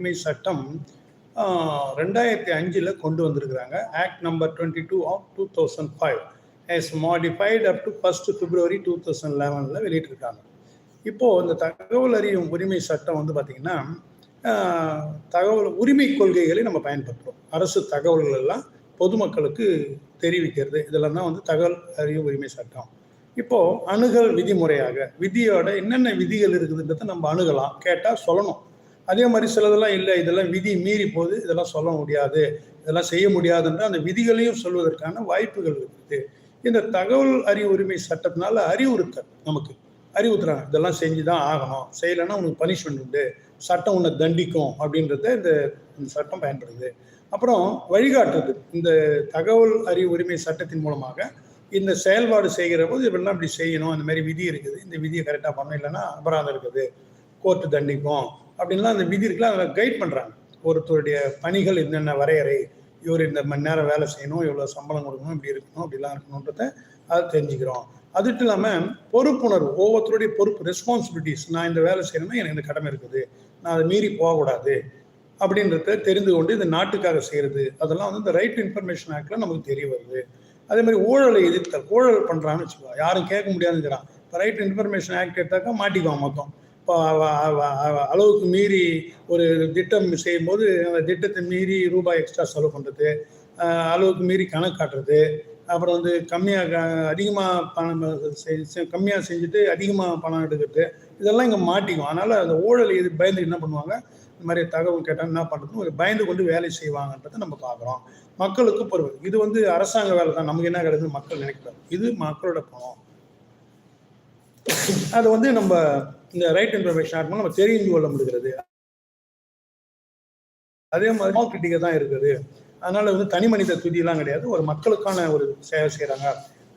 உரிமை சட்டம் ரெண்டாயிரத்தி அஞ்சில் கொண்டு வந்திருக்கிறாங்க. Act number twenty two of two thousand five as modified up to first February two thousand லெவனில் வெளியிட்டிருக்காங்க. இப்போது இந்த தகவல் அறியும் உரிமை சட்டம் வந்து பார்த்திங்கன்னா தகவல் உரிமை கொள்கைகளை நம்ம பயன்படுத்துகிறோம் அரசு தகவல்கள் எல்லாம் பொதுமக்களுக்கு தெரிவிக்கிறது. இதெல்லாம் தான் வந்து தகவல் அறியும் உரிமை சட்டம். இப்போது அணுகல் விதிமுறையாக விதியோட என்னென்ன விதிகள் இருக்குதுன்றதை நம்ம அணுகலாம் கேட்டால் சொல்லணும். அதே மாதிரி சிலதெல்லாம் இல்லை. இதெல்லாம் விதி மீறி போகுது. இதெல்லாம் சொல்ல முடியாது. இதெல்லாம் செய்ய முடியாதுன்ற அந்த விதிகளையும் சொல்வதற்கான வாய்ப்புகள் இருக்குது. இந்த தகவல் அறிவு உரிமை சட்டத்தினால அறிவுறுத்தல் நமக்கு. அறிவுறுத்துறாங்க இதெல்லாம் செஞ்சு தான் ஆகணும். செய்யலைன்னா உனக்கு பனிஷ்மெண்ட் உண்டு. சட்டம் உன்னை தண்டிக்கும் அப்படின்றத இந்த இந்த சட்டம் பயன்படுது. அப்புறம் வழிகாட்டுறது. இந்த தகவல் அறிவு உரிமை சட்டத்தின் மூலமாக இந்த செயல்பாடு செய்கிற போது இப்படிலாம் இப்படி செய்யணும். அந்த மாதிரி விதி இருக்குது. இந்த விதியை கரெக்டாக பண்ணணும். இல்லைன்னா அபராதம் இருக்குது. கோர்ட்டு தண்டிக்கும். அப்படின்லாம் அந்த விதி இருக்குல்ல அதில் கைட் பண்ணுறாங்க ஒருத்தருடைய பணிகள் என்னென்ன வரையறை இவர் இந்த மணி நேரம் வேலை செய்யணும் இவ்வளோ சம்பளம் கொடுக்கணும் இப்படி இருக்கணும் இப்படிலாம் இருக்கணுன்றத அதை தெரிஞ்சுக்கிறோம். அது இல்லாமல் பொறுப்புணர்வு ஒவ்வொருத்தருடைய பொறுப்பு ரெஸ்பான்சிபிலிட்டிஸ் நான் இந்த வேலை செய்யணும்னா எனக்கு இந்த கடமை இருக்குது நான் அதை மீறி போகக்கூடாது அப்படின்றத தெரிந்து கொண்டு இந்த நாட்டுக்காக செய்கிறது அதெல்லாம் வந்து இந்த ரைட் இன்ஃபர்மேஷன் ஆக்டில் நமக்கு தெரிய வருது. அதே மாதிரி ஊழலை எதிர்த்தல் ஊழல் பண்ணுறான்னு வச்சுக்கோ யாரும் கேட்க முடியாதுங்கிறான். இப்போ ரைட் இன்ஃபர்மேஷன் ஆக்ட் எடுத்தாக்கா மாட்டிக்குவான் மொத்தம். இப்போ அளவுக்கு மீறி ஒரு திட்டம் செய்யும் போது அந்த திட்டத்தை மீறி ரூபாய் எக்ஸ்ட்ரா செலவு பண்ணுறது அளவுக்கு மீறி கணக்கு காட்டுறது அப்புறம் வந்து கம்மியாக அதிகமாக பணம் கம்மியாக செஞ்சுட்டு அதிகமாக பணம் எடுக்கிறது இதெல்லாம் இங்கே மாட்டிக்கும். அதனால் அந்த ஊழல் எது பயந்து என்ன பண்ணுவாங்க? இந்த மாதிரி தகவல் கேட்டால் என்ன பண்ணுறது பயந்து கொண்டு வேலை செய்வாங்கன்றதை நம்ம பார்க்குறோம். மக்களுக்கு பொறுப்பு இது வந்து அரசாங்க வேலை தான் நமக்கு என்ன கிடையாது மக்கள் நினைக்கிறாங்க. இது மக்களோட பணம். அது வந்து நம்ம இந்த ரைட் இன்ஃபர்மேஷன் ஆட் நம்ம தெரிந்து கொள்ள முடிகிறது. அதே மாதிரி கிரிட்டிக்க தான் இருக்குது. அதனால வந்து தனி மனித துதியெல்லாம் கிடையாது. ஒரு மக்களுக்கான ஒரு சேவை செய்கிறாங்க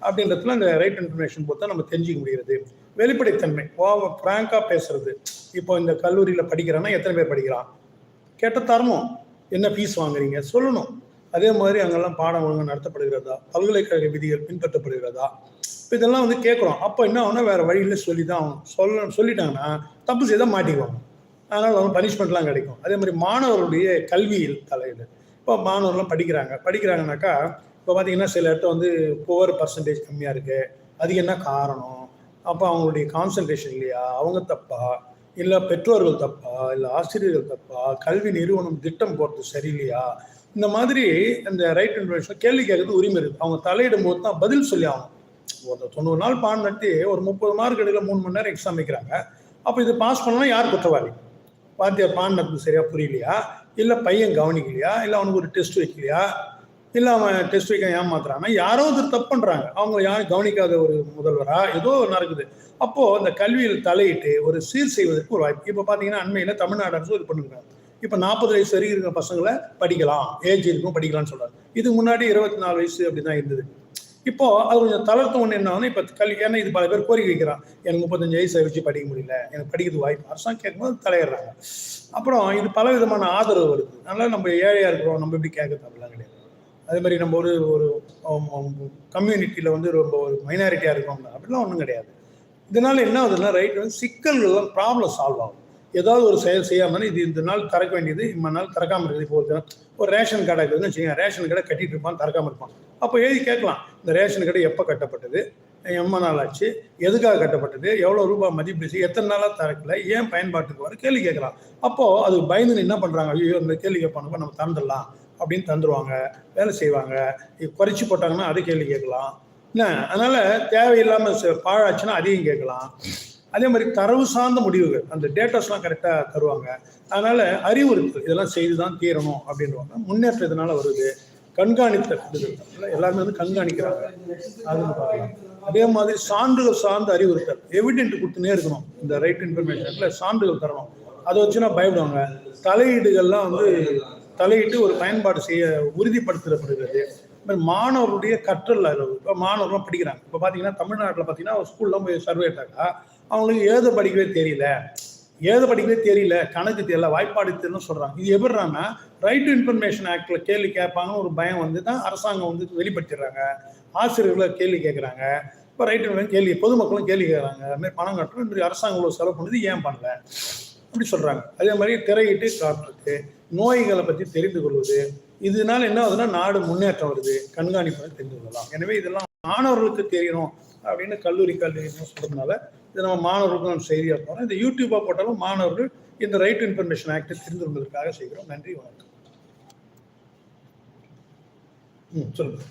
அப்படின்றதுல இந்த ரைட் இன்ஃபர்மேஷன் பொறுத்தா நம்ம தெரிஞ்சுக்க முடிகிறது. வெளிப்படைத்தன்மை. ஓவ ஃப்ராங்காக பேசுறது. இப்போ இந்த கல்லூரியில் படிக்கிறான்னா எத்தனை பேர் படிக்கிறான் கேட்ட தரணும் என்ன ஃபீஸ் வாங்குறீங்க? சொல்லணும். அதே மாதிரி அங்கெல்லாம் பாடம் ஒழுங்கு நடத்தப்படுகிறதா? பல்கலைக்கழக விதிகள் பின்பற்றப்படுகிறதா? இப்போ இதெல்லாம் வந்து கேட்குறோம் அப்போ என்ன ஆகுனா வேற வழியில சொல்லி தான் ஆகணும். சொல்ல சொல்லிட்டாங்கன்னா தப்பு செய்தால் மாட்டிக்குவாங்க. அதனால் அவங்க பனிஷ்மெண்ட்லாம் கிடைக்கும். அதே மாதிரி மாணவர்களுடைய கல்வியில் தலையில் இப்போ மாணவர்கள்லாம் படிக்கிறாங்க. படிக்கிறாங்கனாக்கா இப்போ பார்த்தீங்கன்னா சில இடத்துல வந்து புவர் பர்சன்டேஜ் கம்மியாக இருக்குது அதுக்கு என்ன காரணம்? அப்போ அவங்களுடைய கான்சன்ட்ரேஷன் இல்லையா? அவங்க தப்பா? இல்லை பெற்றோர்கள் தப்பா? இல்லை ஆசிரியர்கள் தப்பா? கல்வி நிறுவனம் திட்டம் போடுறது சரியில்லையா? இந்த மாதிரி இந்த ரைட் இன்ஃபர்மேஷன் கேள்வி கேட்கறது உரிமை இருக்குது அவங்க தலையிடும் போது தான் பதில் சொல்லி ஆகணும். ஒரு தொண்ணூறு நாள் பாடம் நடத்தி ஒரு முப்பது மார்க் எடுக்கல மூணு மணி நேரம் எக்ஸாம் வைக்கிறாங்க. அப்போ இது பாஸ் பண்ணலாம் யார் குற்றவாளி? வாத்தியார் பாடம் நடந்து சரியா புரியலையா? இல்லை பையன் கவனிக்கலையா? இல்லை அவனுக்கு ஒரு டெஸ்ட் வைக்கலையா? இல்லை அவன் டெஸ்ட் வைக்க ஏமாத்துறானா? யாரோ ஒருத்தர் தப்பு பண்ணுறாங்க அவங்க யாரும் கவனிக்காத ஒரு முதல்வராக ஏதோ நடக்குது. அப்போது அந்த கல்வியில் தலையிட்டு ஒரு சீர் செய்வதற்கு ஒரு வாய்ப்பு. இப்போ பார்த்தீங்கன்னா அண்மையில் தமிழ்நாடு அரசு இது பண்ணுறாங்க இப்போ நாற்பது வயசு வரைக்கும் இருக்கிற பசங்களை படிக்கலாம். ஏஜ் இருக்கும் படிக்கலாம்னு சொல்கிறாங்க இதுக்கு முன்னாடி இருபத்தி நாலு வயசு அப்படி தான் இருந்தது. இப்போ அது கொஞ்சம் தளர்த்த ஒன்று என்ன இப்போ கல்வி ஏன்னா இது பல பேர் கோரிக்கை வைக்கிறான் எனக்கு முப்பத்தஞ்சு வயசு வச்சு படிக்க முடியல. எனக்கு படிக்கிறது வாய்ப்பு அரசாங்கம் கேட்கும்போது தலையிடுறாங்க. அப்புறம் இது பல விதமான ஆதரவு வருது. அதனால நம்ம ஏழையா இருக்கிறோம். நம்ம இப்படி கேட்க தப்பெல்லாம் கிடையாது அதே மாதிரி நம்ம ஒரு ஒரு கம்யூனிட்டியில் வந்து ரொம்ப ஒரு மைனாரிட்டியாக இருக்கோம் அப்படிலாம் ஒன்றும் கிடையாது. இதனால என்ன ஆகுதுன்னா ரைட் வந்து சிக்கல்கள்லாம் ப்ராப்ளம் சால்வ் ஆகும் ஏதாவது ஒரு செயல் செய்யாமல் இது இந்த நாள் திறக்க வேண்டியது இம்ம நாள் திறக்காமல் இருக்குது. இப்போ ஒரு ஒரு ரேஷன் கடை இருக்குதுன்னு வச்சுக்கோங்க. ரேஷன் கடை கட்டிட்டு இருப்பான் திறக்காமல் இருப்பான். அப்போ எழுதி கேட்கலாம். இந்த ரேஷன் கடை எப்போ கட்டப்பட்டது? எம்ம நாள் ஆச்சு? எதுக்காக கட்டப்பட்டது? எவ்வளோ ரூபாய் மதிப்பு எத்தனை நாளாக திறக்கல? ஏன் பயன்பாட்டுக்கு வர? கேள்வி கேட்கலாம். அப்போது அது பயந்து என்ன பண்ணுறாங்க ஐயோ இந்த கேள்வி கேட்பானுப்ப நம்ம தந்துடலாம் அப்படின்னு தந்துடுவாங்க வேலை செய்வாங்க. இது குறைச்சி போட்டாங்கன்னா அதை கேள்வி கேட்கலாம். என்ன? அதனால் தேவையில்லாமல் பாழாச்சுன்னா அதையும் கேட்கலாம். அதே மாதிரி தரவு சார்ந்த முடிவுகள் அந்த டேட்டாஸ்லாம் கரெக்டாக தருவாங்க. அதனால அறிவுறுத்தல் இதெல்லாம் செய்து தான் தீரணும் அப்படின்றவாங்க முன்னேற்றம் இதனால் வருது. கண்காணித்தல் எல்லாருமே வந்து கண்காணிக்கிறாங்க. அதுன்னு பார்க்கலாம். அதே மாதிரி சான்றுகள் சார்ந்த அறிவுறுத்தல் எவிடென்ட் கொடுத்துனே இருக்கணும். இந்த ரைட் இன்ஃபர்மேஷன்ல சான்றுகள் தரணும். அதை வச்சுன்னா பயப்படுவாங்க. தலையீடுகள்லாம் வந்து தலையிட்டு ஒரு பயன்பாடு செய்ய உறுதிப்படுத்தப்படுகிறது. இந்த கற்றல் அளவு இப்போ மாணவர்கள்லாம் படிக்கிறாங்க. இப்போ பார்த்தீங்கன்னா தமிழ்நாட்டில் பார்த்தீங்கன்னா ஸ்கூல்லாம் போய் சர்வே எடுத்தாக்கா அவங்களுக்கு ஏத படிக்கவே தெரியல. ஏத படிக்கவே தெரியல. கணக்கு தெரியல. வாய்ப்பாடு தெரியலன்னு சொல்கிறாங்க இது எப்படிறாங்கன்னா ரைட் டு இன்ஃபர்மேஷன் ஆக்டில் கேள்வி கேட்பாங்கன்னு ஒரு பயம் வந்து தான் அரசாங்கம் வந்து வெளிப்படுத்திடுறாங்க. ஆசிரியர்களை கேள்வி கேட்குறாங்க. இப்போ ரைட் கேள்வி பொதுமக்களும் கேள்வி கேட்குறாங்க. அது மாதிரி பணம் கட்டணும். இந்த அரசாங்கம் இவ்வளோ செலவு பண்ணுது ஏன் பண்ணல? அப்படி சொல்கிறாங்க அதே மாதிரி திரையிட்டு காட்டுறது நோய்களை பற்றி தெரிந்து கொள்வது இதனால என்ன ஆகுதுன்னா நாடு முன்னேற்றம் வருது. கண்காணிப்பு தெரிந்து கொள்ளலாம். எனவே இதெல்லாம் மாணவர்களுக்கு தெரியணும் அப்படின்னு கல்லூரி கல்வி சொல்கிறதுனால இது நம்ம மாணவர்களுக்கும் நம்ம செய்தியாக போகிறோம் இந்த யூடியூப்பாக போட்டாலும் மாணவர்கள் இந்த ரைட் டு இன்ஃபர்மேஷன் ஆக்டை தெரிந்து கொள்வதற்காக செய்கிறோம். நன்றி வணக்கம். ம் சொல்லுங்கள்